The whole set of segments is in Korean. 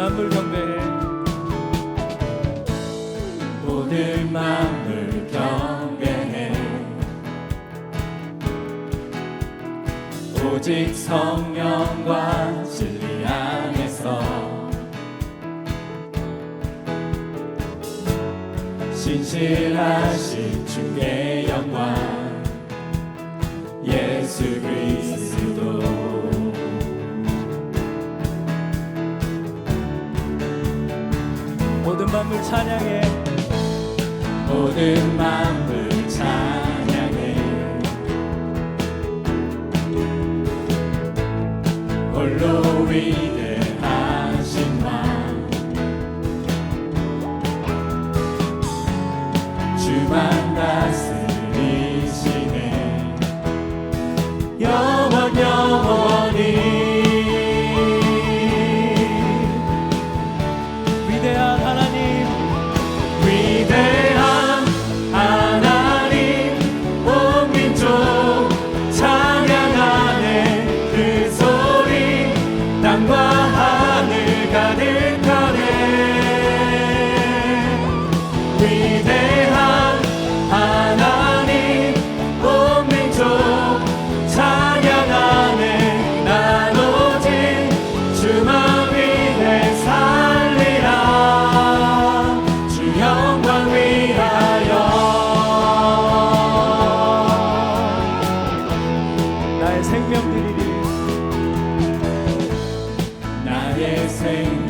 만물 경배해 모든 만물 경배해. 오직 성령과 진리 안에서 신실하신 주의 영광 예수 그리스도 만물 찬양해. 모든 만물 찬양해. 홀로 위 nadie, Señor.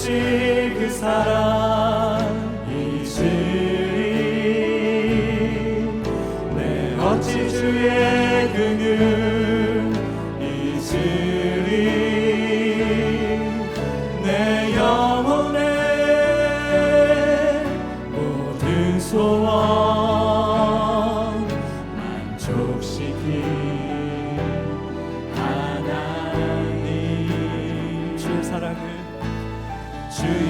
내 어찌 그 사랑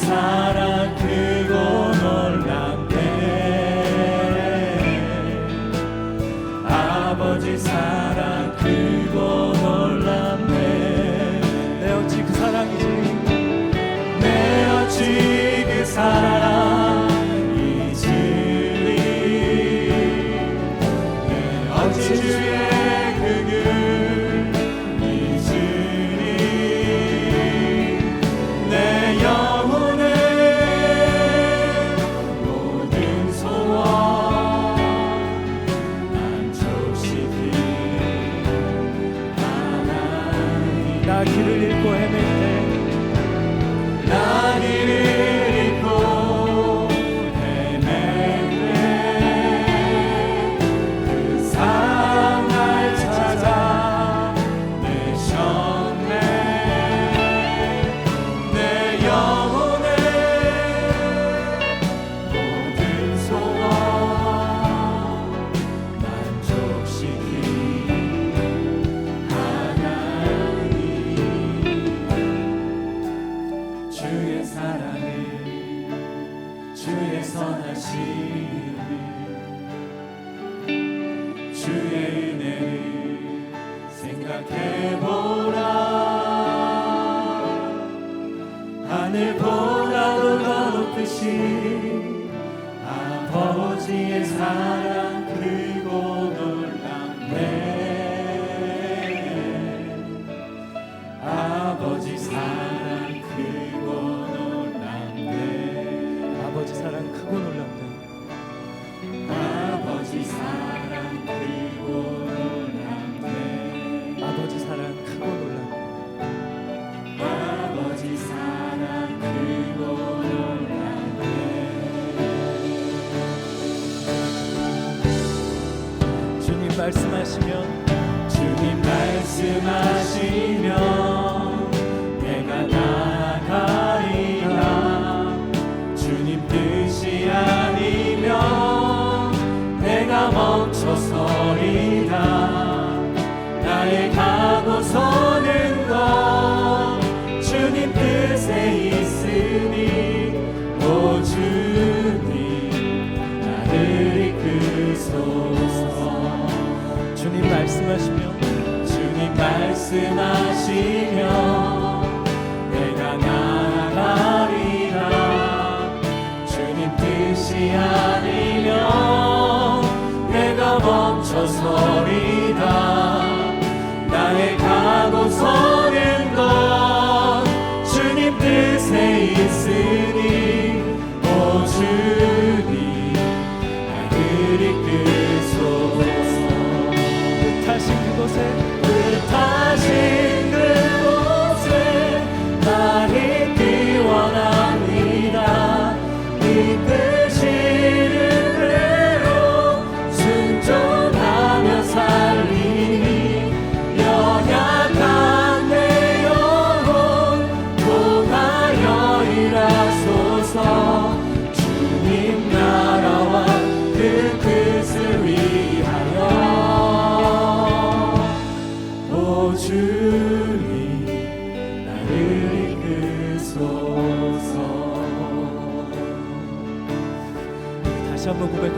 사랑 하늘보다도 더 높으신 아버지의 사랑 크고 놀랍네. 아버지 사랑 크고 놀랍네. 아버지 사랑 크고 놀랍네. 아버지 사랑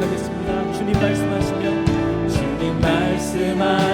고백하겠습니다. 주님 말씀하시면 주님 말씀하시면